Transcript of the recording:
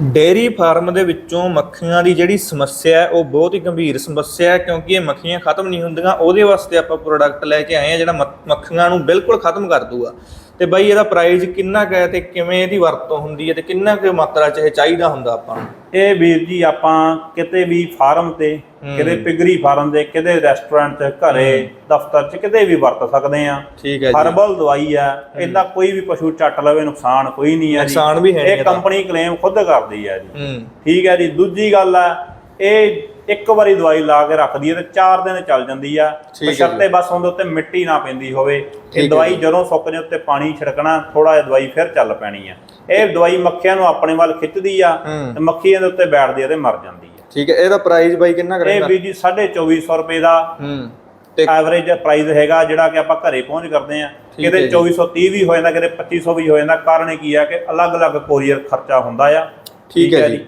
Dairy farm ਦੇ ਵਿੱਚੋਂ ਮੱਖੀਆਂ ਦੀ ਜਿਹੜੀ ਸਮੱਸਿਆ ਹੈ, ਉਹ ਬਹੁਤ ਹੀ ਗੰਭੀਰ ਸਮੱਸਿਆ ਹੈ, ਕਿਉਂਕਿ ਇਹ ਮੱਖੀਆਂ ਖਤਮ ਨਹੀਂ ਹੁੰਦੀਆਂ, ਉਹਦੇ ਵਾਸਤੇ ਆਪਾਂ ਪ੍ਰੋਡਕਟ ਲੈ ਕੇ ਆਏ ਆ ਜਿਹੜਾ ਮੱਖ- ਮੱਖੀਆਂ ਨੂੰ ਬਿਲਕੁਲ ਖਤਮ ਕਰ ਦੂਗਾ ਤੇ ਬਾਈ ਇਹਦਾ ਪ੍ਰਾਈਸ ਕਿੰਨਾ ਕੁ ਹੈ ਤੇ ਕਿਵੇਂ ਇਹਦੀ ਵਰਤੋਂ ਹੁੰਦੀ ਹੈ ਤੇ ਕਿੰਨਾ ਕੁ ਮਾਤਰਾ ਚ ਇਹ ਚਾਹੀਦਾ ਹੁੰਦਾ ਆਪਾਂ ਨੂੰ? ਇਹ ਵੀਰ ਜੀ ਆਪਾਂ ਕਿਤੇ ਵੀ ਫਾਰਮ ਤੇ ਕਿਤੇ ਪਿਗਰੀ ਫਾਰਮ ਦੇ ਕਿਤੇ ਰੈਸਟੋਰੈਂਟ 'ਚ ਘਰੇ ਦਫ਼ਤਰ 'ਚ ਕਿਤੇ ਵੀ ਵਰਤ ਸਕਦੇ ਆ ਠੀਕ ਹੈ ਜੀ। ਹਰਬਲ ਦਵਾਈ ਆ ਇਹਦਾ ਕੋਈ ਵੀ ਪਸ਼ੂ ਚੱਟ ਲਵੇ ਨੁਕਸਾਨ ਕੋਈ ਨਹੀਂ ਹੈ ਜੀ। ਨੁਕਸਾਨ ਵੀ ਹੈ ਇਹ। ਕੰਪਨੀ ਕਲੇਮ ਖੁਦ ਕਰਦੀ ਹੈ ਜੀ। ਠੀਕ ਹੈ ਜੀ। ਦੂਜੀ ਗੱਲ ਆ ਇਹ ਇੱਕ ਵਾਰੀ ਦਵਾਈ ਲਾ ਕੇ ਰੱਖਦੀ ਹੈ ਤੇ 4 ਦਿਨ ਚੱਲ ਜਾਂਦੀ ਆ। ਬਸ਼ਰਤੇ ਬਸ ਉਹਦੇ ਉੱਤੇ ਮਿੱਟੀ ਨਾ ਪੈਂਦੀ ਹੋਵੇ। ਇਹ ਦਵਾਈ ਜਦੋਂ ਸੁੱਕ ਜੇ ਉੱਤੇ ਪਾਣੀ ਛਿੜਕਣਾ ਥੋੜਾ ਜਿਹਾ ਦਵਾਈ ਫਿਰ ਚੱਲ ਪੈਣੀ ਆ। ਇਹ ਦਵਾਈ ਮੱਖੀਆਂ ਨੂੰ ਆਪਣੇ ਵੱਲ ਖਿੱਚਦੀ ਆ। ਤੇ ਮੱਖੀ ਇਹਦੇ ਉੱਤੇ ਬੈਠਦੀ ਆ ਤੇ ਮਰ ਜਾਂਦੀ ਆ। ਠੀਕ ਹੈ ਇਹਦਾ ਪ੍ਰਾਈਸ ਬਾਈ ਕਿੰਨਾ ਇਹ ਕਰੇਗਾ ਵੀ ਜੀ 2450 ਰੁਪਏ ਦਾ ਹੂੰ ਤੇ ਐਵਰੇਜ ਪ੍ਰਾਈਸ ਹੈਗਾ ਜਿਹੜਾ ਕਿ ਆਪਾਂ ਘਰੇ ਪਹੁੰਚ ਕਰਦੇ ਆ। ਕਿਤੇ ਜੀ। 2430 ਵੀ ਹੋ ਜਾਂਦਾ ਕਿਤੇ 2500 ਵੀ ਹੋ ਜਾਂਦਾ। ਕਾਰਨ ਇਹ ਕੀ ਆ ਕਿ ਅਲੱਗ-ਅਲੱਗ ਕੋਰੀਅਰ ਖਰਚਾ ਹੁੰਦਾ ਆ। ਠੀਕ ਹੈ ਜੀ।